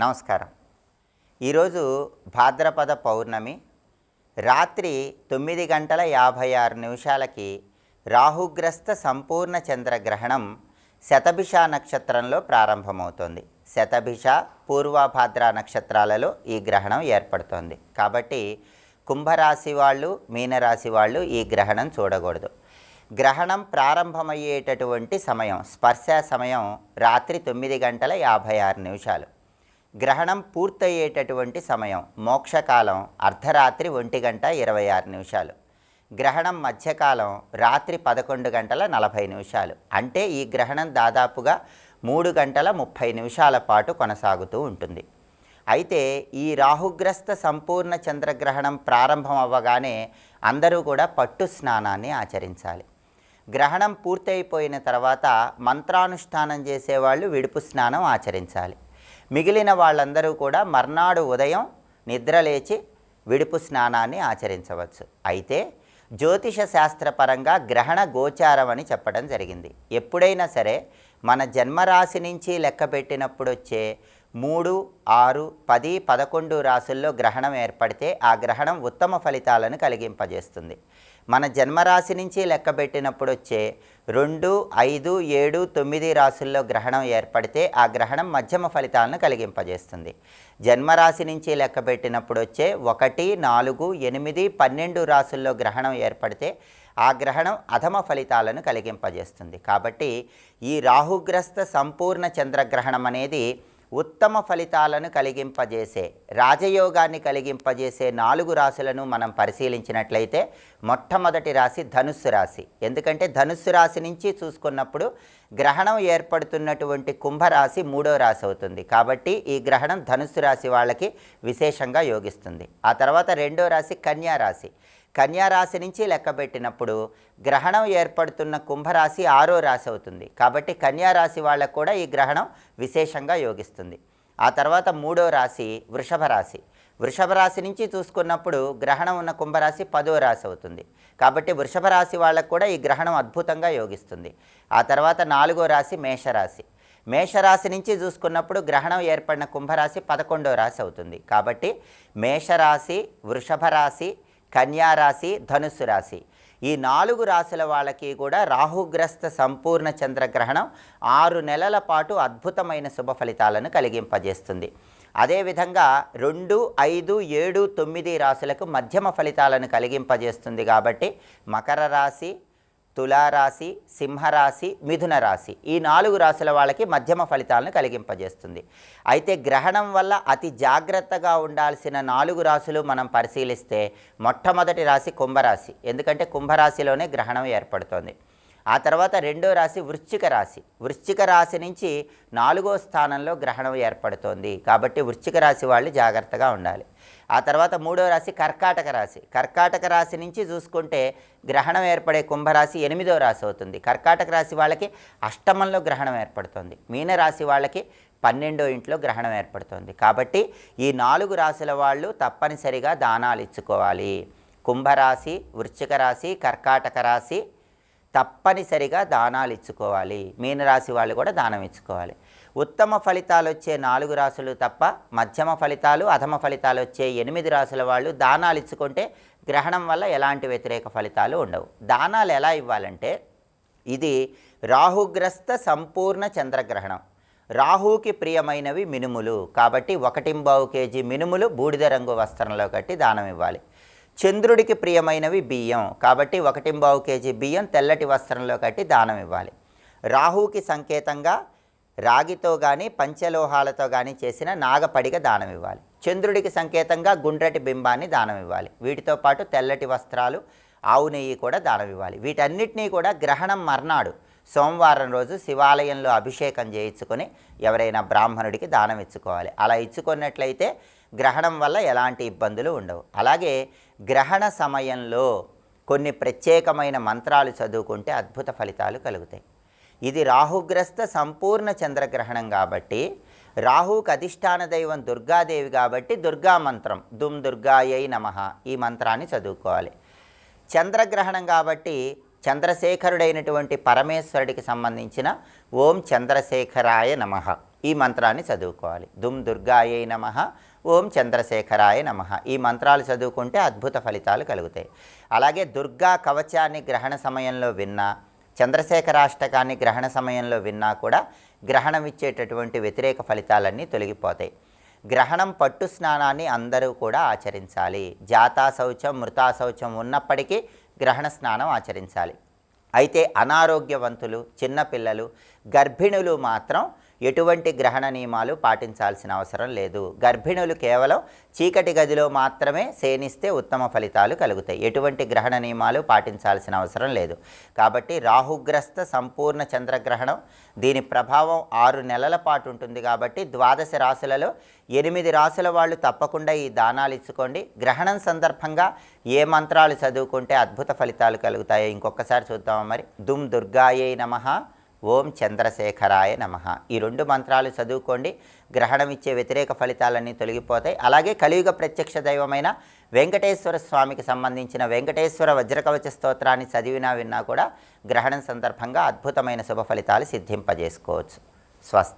నమస్కారం. ఈరోజు భాద్రపద పౌర్ణమి రాత్రి తొమ్మిది గంటల యాభై ఆరు నిమిషాలకి రాహుగ్రస్త సంపూర్ణ చంద్రగ్రహణం శతభిష నక్షత్రంలో ప్రారంభమవుతోంది. శతభిష పూర్వభాద్ర నక్షత్రాలలో ఈ గ్రహణం ఏర్పడుతోంది. కాబట్టి కుంభరాశి వాళ్ళు మీనరాశి వాళ్ళు ఈ గ్రహణం చూడకూడదు. గ్రహణం ప్రారంభమయ్యేటటువంటి సమయం స్పర్శ సమయం రాత్రి తొమ్మిది గంటల యాభై ఆరు నిమిషాలు. గ్రహణం పూర్తయ్యేటటువంటి సమయం మోక్షకాలం అర్ధరాత్రి ఒంటి గంట ఇరవై ఆరు నిమిషాలు. గ్రహణం మధ్యకాలం రాత్రి పదకొండు గంటల నలభై నిమిషాలు. అంటే ఈ గ్రహణం దాదాపుగా మూడు గంటల ముప్పై నిమిషాల పాటు కొనసాగుతూ ఉంటుంది. అయితే ఈ రాహుగ్రస్త సంపూర్ణ చంద్రగ్రహణం ప్రారంభం అవ్వగానే అందరూ కూడా పట్టు స్నానాన్ని ఆచరించాలి. గ్రహణం పూర్తయిపోయిన తర్వాత మంత్రానుష్ఠానం చేసేవాళ్ళు విడుపు స్నానం ఆచరించాలి. మిగిలిన వాళ్ళందరూ కూడా మర్నాడు ఉదయం నిద్రలేచి విడుపు స్నానాన్ని ఆచరించవచ్చు. అయితే జ్యోతిష శాస్త్రపరంగా గ్రహణ గోచారం అని చెప్పడం జరిగింది. ఎప్పుడైనా సరే మన జన్మరాశి నుంచి లెక్క పెట్టినప్పుడు వచ్చే మూడు ఆరు పది పదకొండు రాసుల్లో గ్రహణం ఏర్పడితే ఆ గ్రహణం ఉత్తమ ఫలితాలను కలిగింపజేస్తుంది. మన జన్మరాశి నుంచి లెక్కబెట్టినప్పుడు వచ్చే రెండు ఐదు ఏడు తొమ్మిది రాసుల్లో గ్రహణం ఏర్పడితే ఆ గ్రహణం మధ్యమ ఫలితాలను కలిగింపజేస్తుంది. జన్మరాశి నుంచి లెక్కబెట్టినప్పుడు వచ్చే ఒకటి నాలుగు ఎనిమిది పన్నెండు రాసుల్లో గ్రహణం ఏర్పడితే ఆ గ్రహణం అధమ ఫలితాలను కలిగింపజేస్తుంది. కాబట్టి ఈ రాహుగ్రస్త సంపూర్ణ చంద్రగ్రహణం అనేది ఉత్తమ ఫలితాలను కలిగింపజేసే రాజయోగాన్ని కలిగింపజేసే నాలుగు రాశులను మనం పరిశీలించినట్లయితే మొట్టమొదటి రాశి ధనుస్సు రాశి. ఎందుకంటే ధనుస్సు రాశి నుంచి చూసుకున్నప్పుడు గ్రహణం ఏర్పడుతున్నటువంటి కుంభరాశి మూడో రాశి అవుతుంది. కాబట్టి ఈ గ్రహణం ధనుస్సు రాశి వాళ్ళకి విశేషంగా యోగిస్తుంది. ఆ తర్వాత రెండో రాశి కన్యా రాశి. కన్యారాశి నుంచి లెక్కబెట్టినప్పుడు గ్రహణం ఏర్పడుతున్న కుంభరాశి ఆరో రాశి అవుతుంది. కాబట్టి కన్యారాశి వాళ్ళకు కూడా ఈ గ్రహణం విశేషంగా యోగిస్తుంది. ఆ తర్వాత మూడో రాశి వృషభ రాశి. వృషభ రాశి నుంచి చూసుకున్నప్పుడు గ్రహణం ఉన్న కుంభరాశి పదో రాశి అవుతుంది. కాబట్టి వృషభ రాశి వాళ్ళకు కూడా ఈ గ్రహణం అద్భుతంగా యోగిస్తుంది. ఆ తర్వాత నాలుగో రాశి మేషరాశి. మేషరాశి నుంచి చూసుకున్నప్పుడు గ్రహణం ఏర్పడిన కుంభరాశి పదకొండో రాశి అవుతుంది. కాబట్టి మేషరాశి వృషభ రాశి కన్యారాశి ధనుస్సు రాశి. ఈ నాలుగు రాశుల వాళ్ళకి కూడా రాహుగ్రస్త సంపూర్ణ చంద్రగ్రహణం ఆరు నెలల పాటు అద్భుతమైన శుభ ఫలితాలను కలిగింపజేస్తుంది. అదేవిధంగా రెండు ఐదు ఏడు తొమ్మిది రాశులకు మధ్యమ ఫలితాలను కలిగింపజేస్తుంది కాబట్టి మకర రాశి తులారాశి సింహరాశి మిథున రాశి ఈ నాలుగు రాశుల వాళ్ళకి మధ్యమ ఫలితాలను కలిగింపజేస్తుంది. అయితే గ్రహణం వల్ల అతి జాగ్రత్తగా ఉండాల్సిన నాలుగు రాశులు మనం పరిశీలిస్తే మొట్టమొదటి రాశి కుంభరాశి. ఎందుకంటే కుంభరాశిలోనే గ్రహణం ఏర్పడుతుంది. ఆ తర్వాత రెండో రాశి వృశ్చిక రాశి. వృశ్చిక రాశి నుంచి నాలుగో స్థానంలో గ్రహణం ఏర్పడుతోంది. కాబట్టి వృశ్చిక రాశి వాళ్ళు జాగ్రత్తగా ఉండాలి. ఆ తర్వాత మూడో రాశి కర్కాటక రాశి. కర్కాటక రాశి నుంచి చూసుకుంటే గ్రహణం ఏర్పడే కుంభరాశి ఎనిమిదో రాశి అవుతుంది. కర్కాటక రాశి వాళ్ళకి అష్టమంలో గ్రహణం ఏర్పడుతుంది. మీనరాశి వాళ్ళకి పన్నెండో ఇంట్లో గ్రహణం ఏర్పడుతుంది. కాబట్టి ఈ నాలుగు రాశుల వాళ్ళు తప్పనిసరిగా దానాలు ఇచ్చుకోవాలి. కుంభరాశి వృశ్చిక రాశి కర్కాటక రాశి తప్పనిసరిగా దానాలు ఇచ్చుకోవాలి. మీనరాశి వాళ్ళు కూడా దానం ఇచ్చుకోవాలి. ఉత్తమ ఫలితాలు వచ్చే నాలుగు రాశులు తప్ప మధ్యమ ఫలితాలు అధమ ఫలితాలు వచ్చే ఎనిమిది రాశుల వాళ్ళు దానాలు ఇచ్చుకుంటే గ్రహణం వల్ల ఎలాంటి వ్యతిరేక ఫలితాలు ఉండవు. దానాలు ఎలా ఇవ్వాలంటే ఇది రాహుగ్రస్త సంపూర్ణ చంద్రగ్రహణం. రాహుకి ప్రియమైనవి మినుములు. కాబట్టి ఒకటింబావు కేజీ మినుములు బూడిద రంగు వస్త్రంలో కట్టి దానం ఇవ్వాలి. చంద్రుడికి ప్రియమైనవి బియ్యం. కాబట్టి ఒకటింబావు కేజీ బియ్యం తెల్లటి వస్త్రంలో కట్టి దానం ఇవ్వాలి. రాహుకి సంకేతంగా రాగితో కానీ పంచలోహాలతో కానీ చేసిన నాగపడిగ దానం ఇవ్వాలి. చంద్రుడికి సంకేతంగా గుండ్రటి బింబాన్ని దానం ఇవ్వాలి. వీటితో పాటు తెల్లటి వస్త్రాలు ఆవు నెయ్యి కూడా దానం ఇవ్వాలి. వీటన్నిటినీ కూడా గ్రహణం మర్నాడు సోమవారం రోజు శివాలయంలో అభిషేకం చేయించుకొని ఎవరైనా బ్రాహ్మణుడికి దానం ఇచ్చుకోవాలి. అలా ఇచ్చుకున్నట్లయితే గ్రహణం వల్ల ఎలాంటి ఇబ్బందులు ఉండవు. అలాగే గ్రహణ సమయంలో కొన్ని ప్రత్యేకమైన మంత్రాలు చదువుకుంటే అద్భుత ఫలితాలు కలుగుతాయి. ఇది రాహుగ్రస్త సంపూర్ణ చంద్రగ్రహణం కాబట్టి రాహుకు అధిష్టాన దైవం దుర్గాదేవి కాబట్టి దుర్గా మంత్రం దుమ్ దుర్గాయై నమ ఈ మంత్రాన్ని చదువుకోవాలి. చంద్రగ్రహణం కాబట్టి చంద్రశేఖరుడైనటువంటి పరమేశ్వరుడికి సంబంధించిన ఓం చంద్రశేఖరాయ నమ. ఈ మంత్రాన్ని చదువుకోవాలి. దుమ్ దుర్గాయై నమ. ఓం చంద్రశేఖరాయ నమ. ఈ మంత్రాలు చదువుకుంటే అద్భుత ఫలితాలు కలుగుతాయి. అలాగే దుర్గా కవచాన్ని గ్రహణ సమయంలో విన్నా చంద్రశేఖరాష్టకాన్ని గ్రహణ సమయంలో విన్నా కూడా గ్రహణం ఇచ్చేటటువంటి వ్యతిరేక ఫలితాలన్నీ తొలగిపోతాయి. గ్రహణం పట్టు స్నానాన్ని అందరూ కూడా ఆచరించాలి. జాతా శౌచం మృతా శౌచం ఉన్నప్పటికీ గ్రహణ స్నానం ఆచరించాలి. అయితే అనారోగ్యవంతులు చిన్నపిల్లలు గర్భిణులు మాత్రం ఎటువంటి గ్రహణ నియమాలు పాటించాల్సిన అవసరం లేదు. గర్భిణులు కేవలం చీకటి గదిలో మాత్రమే సేనిస్తే ఉత్తమ ఫలితాలు కలుగుతాయి. ఎటువంటి గ్రహణ నియమాలు పాటించాల్సిన అవసరం లేదు. కాబట్టి రాహుగ్రస్త సంపూర్ణ చంద్రగ్రహణం దీని ప్రభావం ఆరు నెలల పాటు ఉంటుంది కాబట్టి ద్వాదశ రాశులలో ఎనిమిది రాశుల వాళ్ళు తప్పకుండా ఈ దానాలు ఇచ్చుకోండి. గ్రహణం సందర్భంగా ఏ మంత్రాలు చదువుకుంటే అద్భుత ఫలితాలు కలుగుతాయో ఇంకొకసారి చూద్దామా మరి. దుమ్ దుర్గాయే నమ. ఓం చంద్రశేఖరాయ నమ. ఈ రెండు మంత్రాలు చదువుకోండి. గ్రహణం ఇచ్చే వ్యతిరేక ఫలితాలన్నీ తొలగిపోతాయి. అలాగే కలియుగ ప్రత్యక్ష దైవమైన వెంకటేశ్వర స్వామికి సంబంధించిన వెంకటేశ్వర వజ్రకవచ స్తోత్రాన్ని చదివినా విన్నా కూడా గ్రహణం సందర్భంగా అద్భుతమైన శుభ ఫలితాలు సిద్ధింపజేసుకోవచ్చు. స్వస్తి.